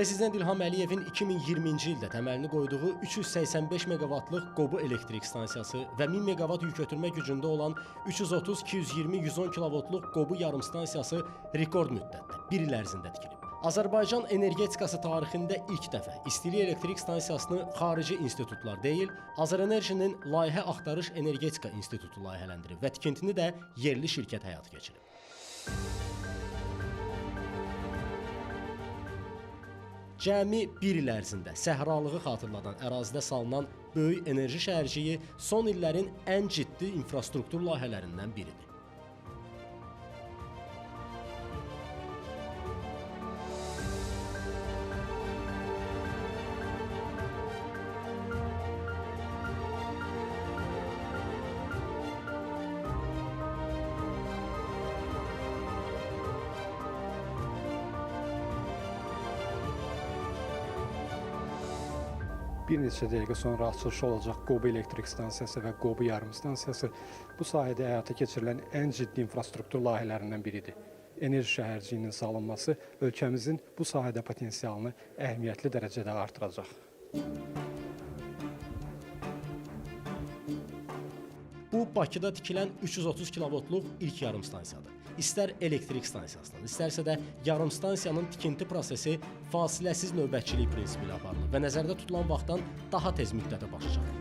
Prezident İlham Əliyevin 2020-ci ildə təməlini qoyduğu 385 meqavatlıq Qobu elektrik stansiyası və 1000 meqavat yük ötürmə gücündə olan 330, 220, 110 kilovoltluq Qobu yarımstansiyası rekord müddətdə 1 il ərzində tikilib. Azərbaycan energetikası tarixində ilk dəfə istilik elektrik stansiyasını xarici institutlar deyil, Azərenerjinin Layihə Axtarış Energetika İnstitutu layihələndirib və tikintini də yerli şirkət həyata keçirib. Cəmi 1 il ərzində səhralığı xatırladan ərazidə salınan böyük enerji şəhərciyi son illərin ən ciddi infrastruktur layihələrindən biridir. Neçə dəqiqə sonra açılışı olacaq Qobu elektrik stansiyası və Qobu yarım stansiyası bu sahədə həyata keçirilən ən ciddi infrastruktur layihələrindən biridir. Enerji şəhərciyinin salınması ölkəmizin bu sahədə potensialını əhəmiyyətli dərəcədə artıracaq. Bu Bakıda tikilən 330 kilovoltluq ilk yarım stansiyadır. İstər elektrik stansiyasının, istərsə də yarım stansiyanın tikinti prosesi fasiləsiz növbətçilik prinsipi ilə aparılır və nəzərdə tutulan vaxtdan daha tez müddətə başa.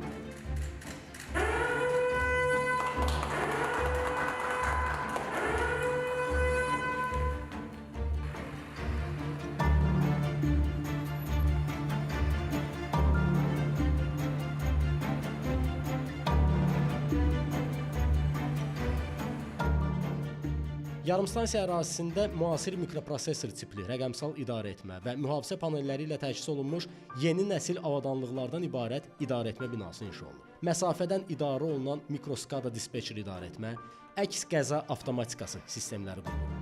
Yarımstansiya ərazisində müasir mikroprosesor tipli rəqəmsal idarəetmə və mühafizə panelləri ilə təchiz olunmuş yeni nəsil avadanlıqlardan ibarət idarəetmə binası inşa olunub. Məsafədən idarə olunan mikroskada dispetcher idarəetmə, əks qəza avtomatikası sistemləri qurulub.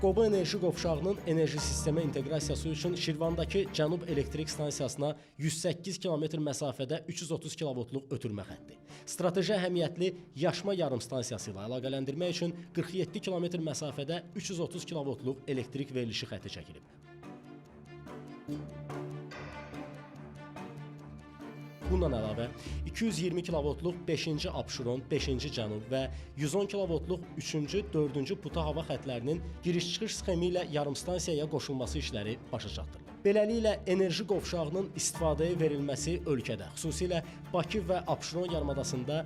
Qobu enerji qovşağının enerji sistemə inteqrasiyası üçün Şirvandakı Cənub elektrik stansiyasına 108 kilometr məsafədə 330 kilovoltluq ötürmə xətti. Strateji əhəmiyyətli Yaşma yarım stansiyası ilə əlaqələndirmək üçün 47 kilometr məsafədə 330 kilovoltluq elektrik verilişi xətti çəkilib. Bundan əlavə 220 kilovoltluq 5-ci Abşeron, 5-ci Cənub və 110 kilovoltluq 3-cü, 4-cü Puta hava xəttlərinin giriş-çıxış sxemi ilə yarımstansiyaya qoşulması işləri başa çatdırılıb. Beləliklə enerji qovşağının istifadəyə verilməsi ölkədə, xüsusilə Bakı və Abşeron yarımadasında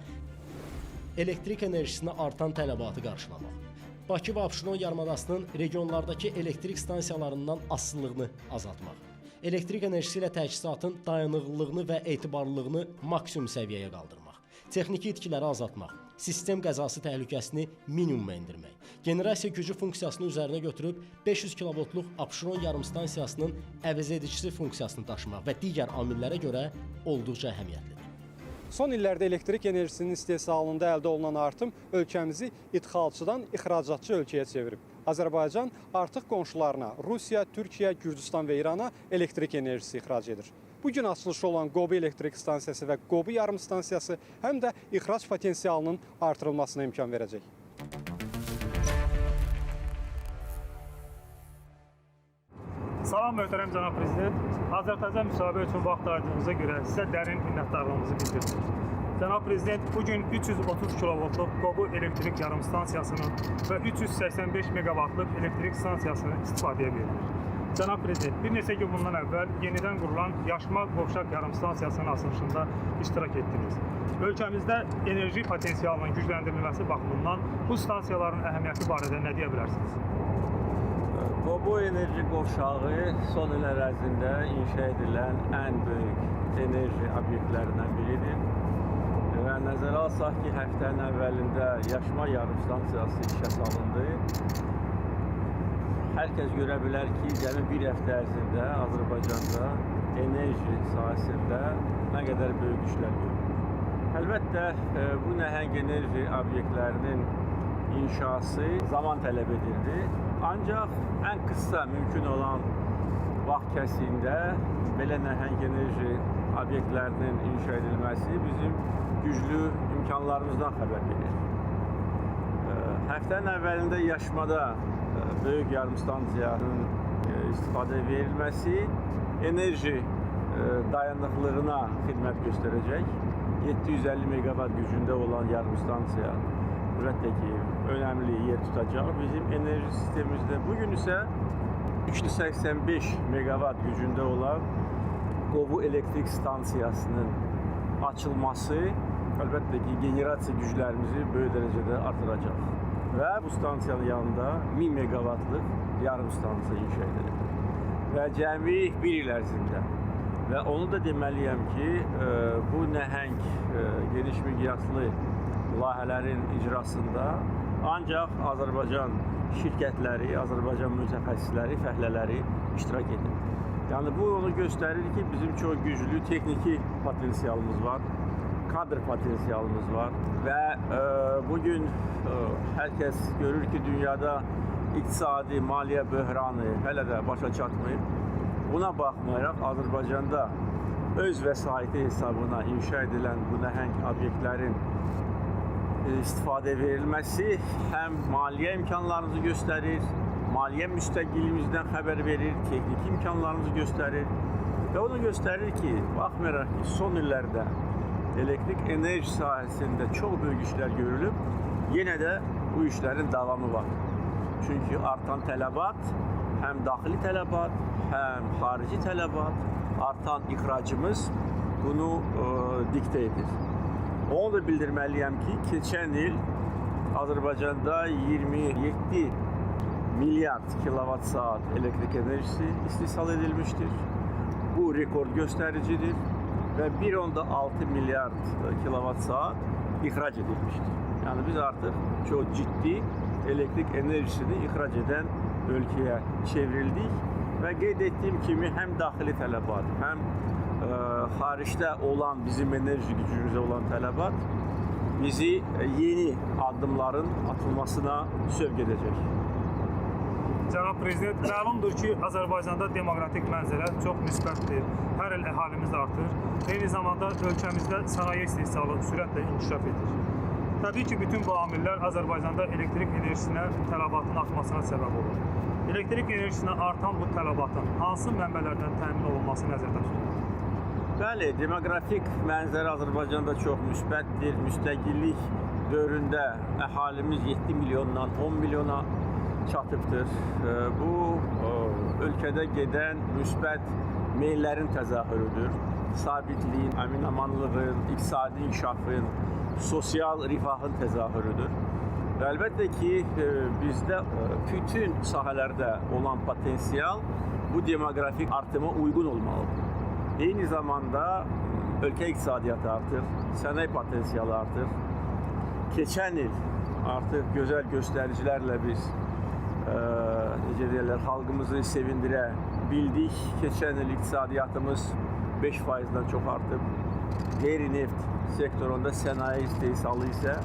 elektrik enerjisinə artan tələbatı qarşılamaq. Bakı və Abşeron yarımadasının regionlardakı elektrik stansiyalarından asılılığını azaltmaq. Elektrik enerjisi ilə təchizatın dayanıqlılığını və etibarlılığını maksimum səviyyəyə qaldırmaq. Texniki itkiləri azaltmaq, sistem qəzası təhlükəsini minimuma endirmək. Generasiya gücü funksiyasını üzərinə götürüb 500 kilovoltluq Abşeron yarımstansiyasının əvəzedicisi funksiyasını daşımaq və digər amillərə görə olduqca əhəmiyyətlidir. Son illərdə elektrik enerjisinin istehsalında əldə olunan artım ölkəmizi idxalçıdan ixracatçı ölkəyə çevirib. Azərbaycan artıq qonşularına Rusiya, Türkiyə, Gürcüstan və İrana elektrik enerjisi ixrac edir. Bu gün açılışı olan Qobu elektrik stansiyası və Qobu yarım stansiyası həm də ixrac potensialının artırılmasına imkan verəcək. Salam möhtərəm cənab prezident. Azərbaycan müsahibə üçün vaxt ayırdığınıza görə sizə dərin minnətdarlığımızı bildiririk. Cənab prezident, bu gün 330 kilovoltluq Qobu elektrik yarım stansiyasının və 385 meqavatlıq elektrik stansiyasını istifadəyə verilir. Cənab prezident, bir neçə gün bundan əvvəl yenidən qurulan Yaşma Qovşaq yarım stansiyasının açılışında iştirak etdiniz. Ölkəmizdə enerji potensialının gücləndirilməsi baxımından bu stansiyaların əhəmiyyəti barədə nə deyə bilərsiniz? Qobu enerji qovşağı son illər ərzində inşa edilən ən böyük enerji obyektlərindən biridir. Nəzərə alsaq ki, həftənin əvvəlində Yaşma yarım stansiyası işə salındı. Hər kəs görə bilər ki, cəmi bir həftə ərzində Azərbaycanda enerji sahəsində nə qədər böyük işlər görülür. Əlbəttə, e, bu nəhəng enerji obyektlərinin inşası zaman tələb edirdi. Ancaq ən qısa mümkün olan vaxt kəsiyində belə nəhəng enerji obyektlərinin inşa edilməsi bizim güclü imkanlarımızdan xəbər verir. Həftənin əvvəlində Yaşmada böyük yarım stansiyanın e, istifadə verilməsi enerji dayanıqlığına xidmət göstərəcək. 750 megawatt gücündə olan yarım stansiya əlbəttə ki, önəmli yer tutacaq bizim enerji sistemimizdə. Bu gün isə 385 megawatt gücündə olan Qovu elektrik stansiyasının açılması əlbəttə ki, generasiya güclərimizi böyük dərəcədə artıracaq. Və bu stansiyanın yanında 1000 meqavatlıq yarım stansiya inşa edilir. Və cəmi bir il ərzində və onu da deməliyəm ki, e, bu nəhəng e, geniş miqyaslı layihələrin icrasında ancaq Azərbaycan şirkətləri, Azərbaycan mütəxəssisləri, fəhlələri iştirak edir. Yəni bu onu göstərir ki, bizim çox güclü texniki potensialımız var, kadr potensialımız var və e, bugün e, hər kəs görür ki, dünyada iqtisadi, maliyyə böhranı hələ də başa çatmayıb. Buna baxmayaraq Azərbaycanda öz vəsaiti hesabına inşa edilən bu nəhəng obyektlərin e, istifadə verilməsi həm maliyyə imkanlarımızı göstərir, maliyyə müstəqilliyimizdən xəbər verir, texniki imkanlarımızı göstərir və onu göstərir ki, baxmayaraq ki, son illərdə elektrik enerji sahəsində çox böyük işlər görülüb, yenə də bu işlərin davamı var. Çünki artan tələbat, həm daxili tələbat, həm xarici tələbat, artan ixracımız bunu e, diktə edir. Onu da bildirməliyəm ki, keçən il Azərbaycanda 27 milyard kilovat saat elektrik enerjisi istehsal edilmiştir. Bu rekord göstəricidir və 1.6 milyard kilovat saat ixrac edilmiştir. Yəni biz artıq çox ciddi elektrik enerjisini ixrac edən ölkəyə çevrildik və qeyd etdiyim kimi həm daxili tələbat, həm ə, xaricdə olan bizim enerji gücümüzə olan tələbat bizi yeni addımların atılmasına sövq edəcək. Cənab Prezident, məlumdur ki, Azərbaycanda demoqratik mənzərə çox müsbətdir. Hər il əhalimiz artır. Eyni zamanda ölkəmizdə sənaye istehsalı sürətlə inkişaf edir. Təbii ki, bütün bu amillər Azərbaycanda elektrik enerjisinə tələbatın artmasına səbəb olur. Elektrik enerjisinə artan bu tələbatın hansı mənbələrdən təmin olunması nəzərdə tutulur? Bəli, demoqrafik mənzərə Azərbaycanda çox müsbətdir. Müstəqillik dövründə əhalimiz 7 milyondan 10 milyona çatıbdır. E, Bu e, ölkədə gedən müsbət meyllərin təzahürüdür. Sabitliyin, əminamanlığın, iqtisadi inkişafın, sosial rifahın təzahürüdür. Və əlbəttə ki, e, bizdə e, bütün sahələrdə olan potensial bu demoqrafik artıma uyğun olmalıdır. Eyni zamanda ölkə iqtisadiyyatı artır, sənaye potensialı artır. Keçən il artıq gözəl göstəricilərlə biz necə deyirlər, xalqımızı sevindirə bildik. Keçən il iqtisadiyyatımız 5%-dən çox artıb. Qeyri-neft sektorunda sənaye istehsalı isə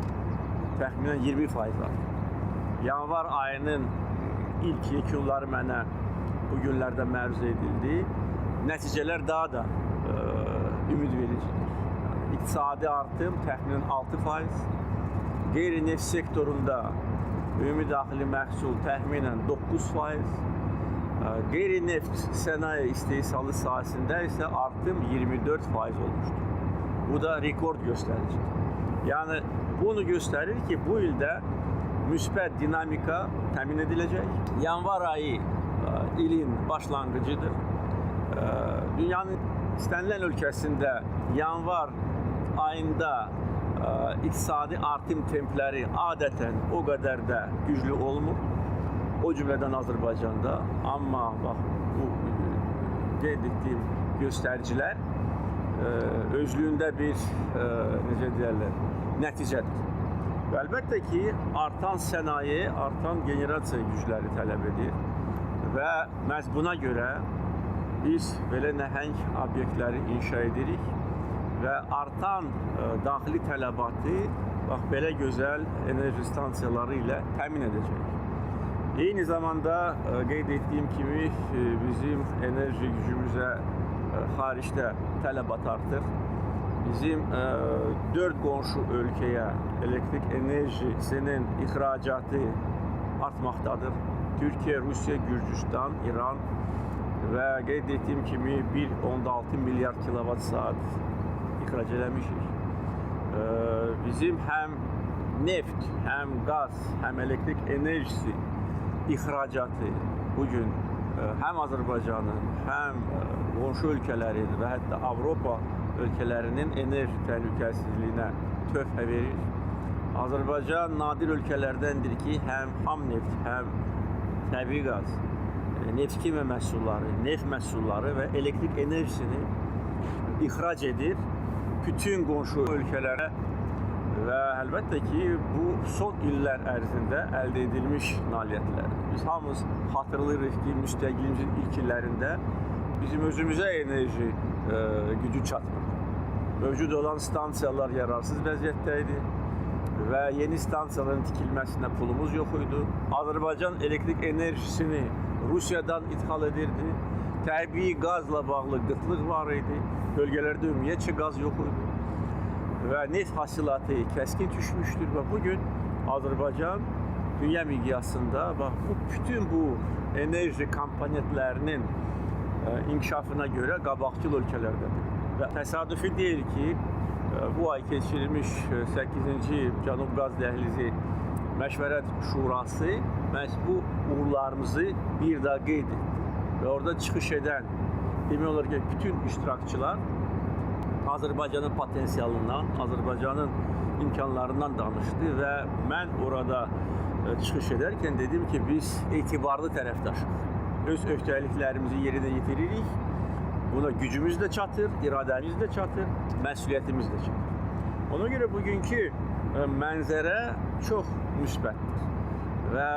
təxminən 20% artıb. Yanvar ayının ilk yekunları mənə bu günlərdə məruz edildi. Nəticələr daha da ə, ümid vericidir. İqtisadi artım təxminən 6%, qeyri-neft sektorunda ümumi daxili məhsul təxminən 9%, ə, qeyri-neft sənaye istehsalı sahəsində isə artım 24% olmuşdur. Bu da rekord göstəricidir. Yəni bunu göstərir ki, bu ildə müsbət dinamika təmin ediləcək. Yanvar ayı ilin başlanğıcıdır. Dünyanın istənilən ölkəsində yanvar ayında iqtisadi artım templəri adətən o qədər də güclü olmur. O cümlədən Azərbaycanda. Amma bax bu ə, qeyd etdiyim göstəricilər ə, özlüyündə bir ə, necə deyirlər, nəticədir. Və ki, artan sənaye, artan generasiya gücləri tələb edir və məhz buna görə biz belə nəhəng obyektləri inşa edirik və artan ə, daxili tələbatı bax belə gözəl enerji stansiyaları ilə təmin edəcək. Eyni zamanda ə, qeyd etdiyim kimi ə, bizim enerji gücümüzə xaricdə tələbat artır. Bizim ə, dörd qonşu ölkəyə elektrik enerjisinin ihracatı artmaktadır. Türkiye, Rusya, Gürcistan, İran ve qeyd etdiyim kimi 1.6 milyar kilovat saat ihrac eləmişik. Ee, Bizim həm neft, həm qaz, həm elektrik enerjisi ihracatı bugün e, həm Azərbaycanın, həm e, qonşu ölkələrin və hətta Avropa ölkələrinin enerji təhlükəsizliyinə töhfə verir. Azərbaycan nadir ölkələrdəndir ki, həm xam neft, həm təbii qaz, e, neft kimi məhsulları, neft məhsulları və elektrik enerjisini ixrac edir bütün qonşu ölkələrə və əlbəttə ki, bu son illər ərzində əldə edilmiş nailiyyətlərdir. Biz hamımız xatırlayırıq ki, müstəqillimizin ilk illərində bizim özümüzə enerji e, gücü çatmır. Mövcud olan stansiyalar yararsız vəziyyətdə idi və yeni stansiyaların tikilməsinə pulumuz yox idi. Azərbaycan elektrik enerjisini Rusiyadan ithal edirdi. Təbii qazla bağlı qıtlıq var idi. Bölgələrdə ümumiyyətcə qaz yox idi və neft hasilatı kəskin düşmüşdür və bu Azərbaycan dünya miqyasında bax bu bütün bu enerji komponentlərinin e, inkişafına görə qabaqcıl ölkələrdədir. Və təsadüfi deyil ki, e, bu ay keçirilmiş e, 8-ci Cənub Qaz Dəhlizi Məşvərət Şurası məhz bu uğurlarımızı bir daha qeyd etdi. Və orada çıxış edən demək olar ki, bütün iştirakçılar Azərbaycanın potensialından, Azərbaycanın imkanlarından danışdı və mən orada e, çıxış edərkən dedim ki, biz etibarlı tərəfdaşıq. Öz öhdəliklərimizi yerinə yetiririk. Buna gücümüz də çatır, iradəmiz də çatır, məsuliyyətimiz də çatır. Ona görə bugünkü e, mənzərə çox müsbətdir və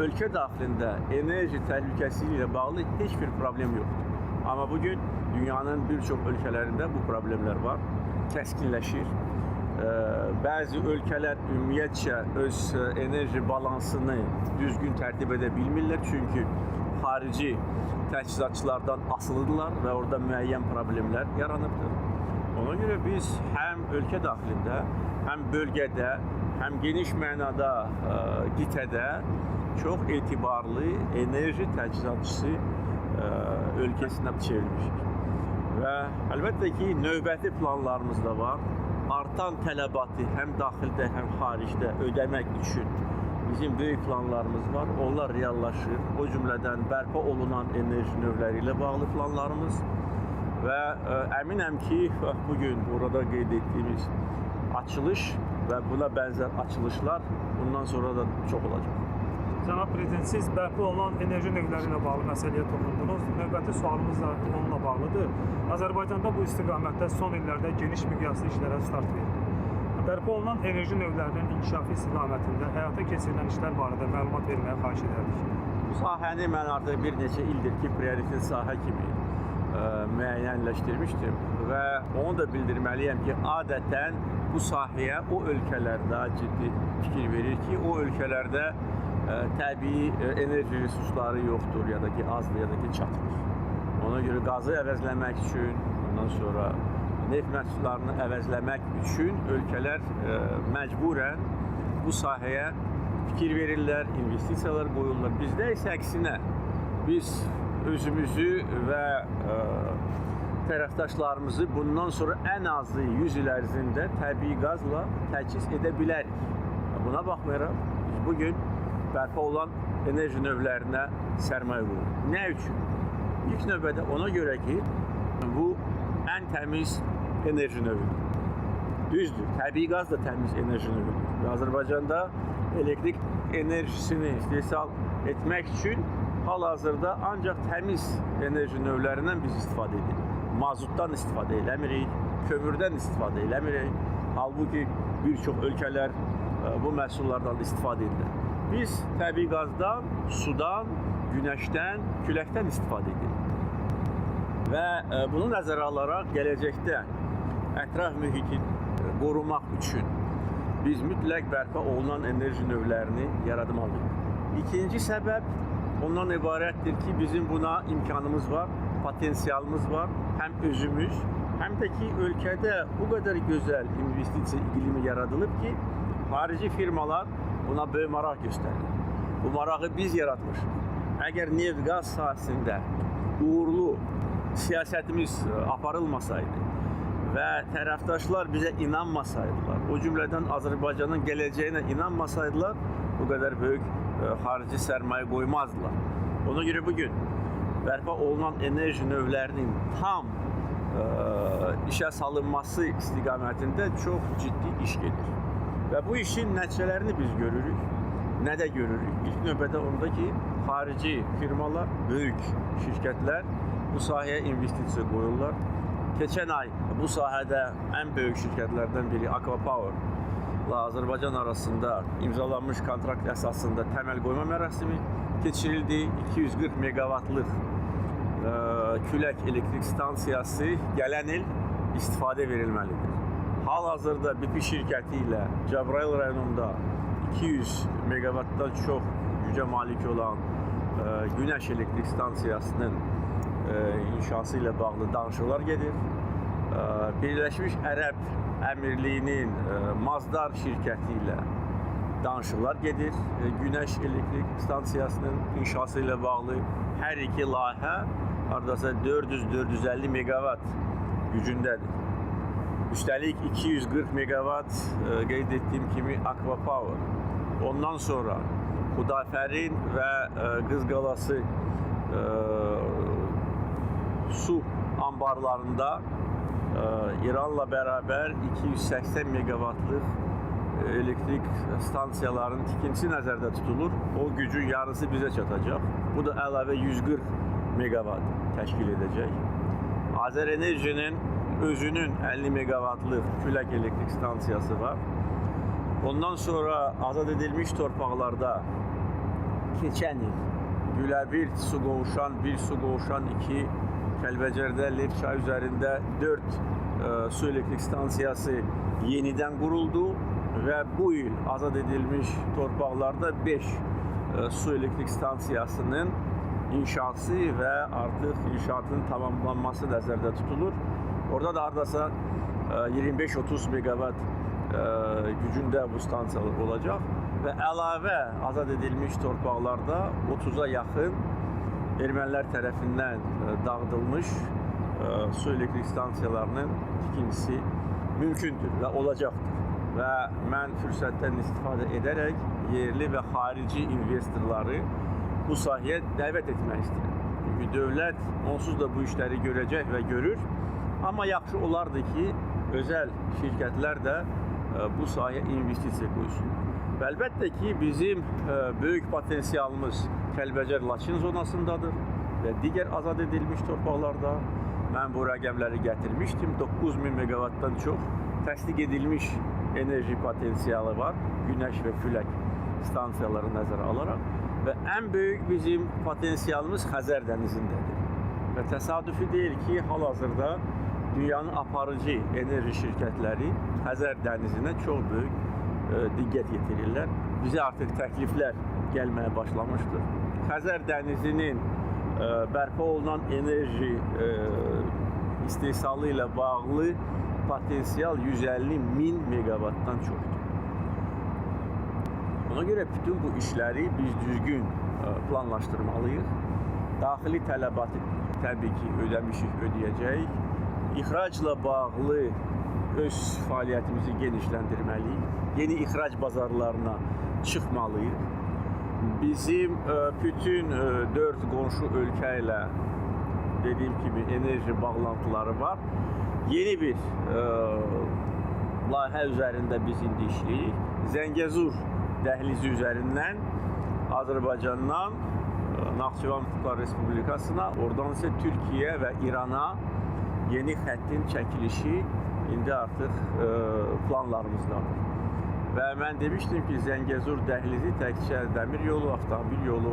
ölkə daxilində enerji təhlükəsizliyi ilə bağlı heç bir problem yoxdur. Amma bugün dünyanın bir çox ölkələrində bu problemlər var, kəskinləşir. Bəzi ölkələr ümumiyyətcə öz enerji balansını düzgün tərtib edə bilmirlər çünki xarici təchizatçılardan asılıdırlar və orada müəyyən problemlər yaranıbdır. Ona görə biz həm ölkə daxilində, həm bölgədə, həm geniş mənada qitədə çox etibarlı enerji təchizatçısı ə, ölkəsinə çevrilmişik. Və əlbəttə ki, növbəti planlarımız da var. Artan tələbatı həm daxildə, həm xaricdə ödəmək üçün bizim böyük planlarımız var. Onlar reallaşır. O cümlədən bərpa olunan enerji növləri ilə bağlı planlarımız və ə, əminəm ki, bu gün burada qeyd etdiyimiz açılış və buna bənzər açılışlar bundan sonra da çox olacaq. Cənab Prezident, siz bərpa olunan enerji növləri bağlı məsələyə toxundunuz. Növbəti sualımız da onunla bağlıdır. Azərbaycanda bu istiqamətdə son illərdə geniş miqyaslı işlərə start verildi. Bərpa olunan enerji növlərinin inkişafı istiqamətində həyata keçirilən işlər barədə məlumat verməyə xahiş edərdik. Bu sahəni mən artıq bir neçə ildir ki, prioritet sahə kimi ə, müəyyənləşdirmişdim və onu da bildirməliyəm ki, adətən bu sahəyə o ölkələr daha ciddi fikir verir ki, o ölkələrdə təbii ə, enerji resursları yoxdur ya da ki, azdır ya da ki, çatmır. Ona görə qazı əvəzləmək üçün, ondan sonra neft məhsullarını əvəzləmək üçün ölkələr ə, məcburən bu sahəyə fikir verirlər, investisiyalar qoyurlar. Bizdə isə əksinə biz özümüzü və ə, tərəfdaşlarımızı bundan sonra ən azı 100 il ərzində təbii qazla təchiz edə bilərik. Buna baxmayaraq biz bu gün bərpa olan enerji növlərinə sərmayə qoyuruq. Nə üçün? İlk növbədə ona görə ki, bu ən təmiz enerji növüdür. Düzdür, təbii qaz da təmiz enerji növüdür. Və Azərbaycanda elektrik enerjisini istehsal etmək üçün hal-hazırda ancaq təmiz enerji növlərindən biz istifadə edirik. Mazutdan istifadə eləmirik, kömürdən istifadə eləmirik. Halbuki bir çox ölkələr ə, bu məhsullardan istifadə edirlər. Biz təbii qazdan, sudan, günəşdən, küləkdən istifadə edirik. Və ə, bunu nəzərə alaraq gələcəkdə ətraf mühiti ə, qorumaq üçün biz mütləq bərpa olunan enerji növlərini yaratmalıyıq. İkinci səbəb ondan ibarətdir ki, bizim buna imkanımız var, potensialımız var. Həm özümüz, həm də ki ölkədə bu qədər gözəl investisiya iqlimi yaradılıb ki, Xarici firmalar buna böyük maraq göstərir. Bu marağı biz yaratmışıq. Əgər neft qaz sahəsində uğurlu siyasətimiz aparılmasaydı və tərəfdaşlar bizə inanmasaydılar, o cümlədən Azərbaycanın gələcəyinə inanmasaydılar, bu qədər böyük e, xarici sərmayə qoymazdılar. Ona görə bu gün olunan enerji növlərinin tam e, işə salınması istiqamətində çox ciddi iş gedir. Və bu işin nəticələrini biz görürük. Nə də görürük? İlk növbədə onda ki, xarici firmalar, böyük şirkətlər bu sahəyə investisiya qoyurlar. Keçən ay bu sahədə ən böyük şirkətlərdən biri Aqua Power ilə Azərbaycan arasında imzalanmış kontrakt əsasında təməl qoyma mərasimi keçirildi. 240 meqavatlıq ə, külək elektrik stansiyası gələn il istifadə verilməlidir. Hal-hazırda BP şirkəti ilə Cəbrayıl rayonunda 200 meqavatdan çox gücə malik olan ə, günəş elektrik stansiyasının ə, inşası ilə bağlı danışıqlar gedir. Ə, Birləşmiş Ərəb Əmirliyinin ə, Mazdar şirkəti ilə danışıqlar gedir. Ə, Günəş elektrik stansiyasının inşası ilə bağlı hər iki layihə hardasa 400-450 meqavat gücündədir. Üstəlik 240 meqavat e, qeyd etdiyim kimi Aqua Power. Ondan sonra Xudafərin və e, Qız Qalası e, su anbarlarında e, İranla bərabər 280 meqavatlıq e, elektrik stansiyaların tikintisi nəzərdə tutulur. O gücün yarısı bizə çatacaq. Bu da əlavə 140 meqavat təşkil edəcək. Azər Enerjinin özünün 50 meqavatlıq külək elektrik stansiyası var. Ondan sonra azad edilmiş torpaqlarda keçən il Güləbir su qovuşan, bir su qovuşan, iki Kəlbəcərdə Lev çay üzərində 4 e, su elektrik stansiyası yenidən quruldu və bu il azad edilmiş torpaqlarda 5 e, su elektrik stansiyasının inşası və artıq inşaatın tamamlanması nəzərdə tutulur. Orada da hardasa e, 25-30 meqavat e, gücündə bu stansiyalar olacaq və əlavə azad edilmiş torpaqlarda 30-a yaxın ermənilər tərəfindən e, dağıdılmış e, su elektrik stansiyalarının tikintisi mümkündür və olacaqdır. Və mən fürsətdən istifadə edərək yerli və xarici investorları bu sahəyə dəvət etmək istəyirəm. Çünki dövlət onsuz da bu işləri görəcək və görür. Amma yaxşı olardı ki, özəl şirkətlər də e, bu sahəyə investisiya qoysun. Və ki, bizim e, böyük potensialımız Kəlbəcər-Laçın zonasındadır və digər azad edilmiş torpaqlarda mən bu rəqəmləri gətirmişdim. 9000 meqavatdan çox təsdiq edilmiş enerji potensialı var. Günəş və külək stansiyaları nəzərə alaraq və ən böyük bizim potensialımız Xəzər dənizindədir. Və təsadüfi deyil ki, hal-hazırda dünyanın aparıcı enerji şirkətləri Xəzər dənizinə çox böyük e, diqqət yetirirlər. Bizə artıq təkliflər gəlməyə başlamışdır. Xəzər dənizinin e, bərpa olunan enerji e, istehsalı ilə bağlı potensial 150 min meqavatdan çoxdur. Ona görə bütün bu işləri biz düzgün e, planlaşdırmalıyıq. Daxili tələbatı təbii ki, ödəmişik, ödəyəcəyik. İxracla bağlı öz fəaliyyətimizi genişləndirməliyik. Yeni ixrac bazarlarına çıxmalıyıq. Bizim e, bütün e, dörd qonşu ölkə ilə dediyim kimi enerji bağlantıları var. Yeni bir e, layihə üzərində biz indi işləyirik. Zəngəzur dəhlizi üzərindən Azərbaycandan e, Naxçıvan Muxtar Respublikasına, oradan isə Türkiyə və İrana yeni xəttin çəkilişi indi artıq e, planlarımızdadır. Və mən demişdim ki, Zəngəzur dəhlizi təkcə dəmir yolu, avtomobil yolu,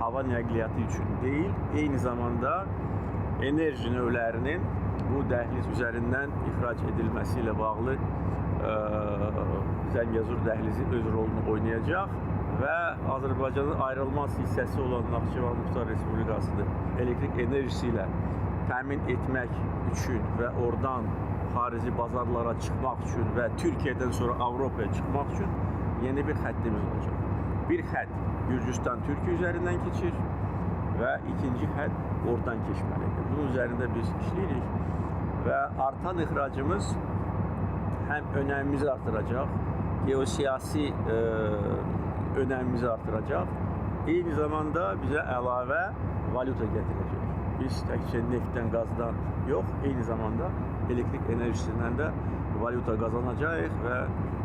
hava nəqliyyatı üçün deyil, eyni zamanda enerji növlərinin bu dəhliz üzərindən ixrac edilməsi ilə bağlı ə, Zəngəzur dəhlizi öz rolunu oynayacaq və Azərbaycanın ayrılmaz hissəsi olan Naxçıvan Muxtar Respublikasını elektrik enerjisi ilə təmin etmək üçün və oradan xarici bazarlara çıxmaq üçün və Türkiyədən sonra Avropaya çıxmaq üçün yeni bir xəttimiz olacaq. Bir xətt Gürcüstan Türkiye üzerinden keçir və ikinci xətt oradan keçməlidir. Bunun üzərində biz işləyirik və artan ixracımız həm önəmimizi artıracaq, geosiyasi e, önəmimizi artıracaq, eyni zamanda bizə əlavə valyuta gətirəcək. Biz təkcə neftdən, qazdan yox, eyni zamanda elektrik enerjisindən də valyuta qazanacağıq və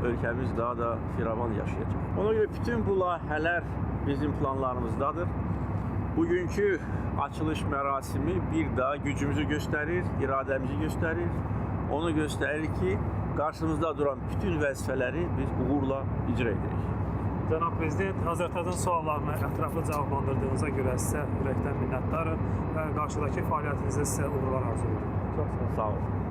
ölkəmiz daha da firavan yaşayacaq. Ona görə bütün bu layihələr bizim planlarımızdadır. Bugünkü açılış mərasimi bir daha gücümüzü göstərir, iradəmizi göstərir. Onu göstərir ki, qarşımızda duran bütün vəzifələri biz uğurla icra edirik. Cənab Prezident, Azərbaycan suallarını ətraflı cavablandırdığınıza görə sizə ürəkdən minnətdarım və qarşıdakı fəaliyyətinizdə sizə uğurlar arzulayıram. Çox sağ olun. Sağ olun.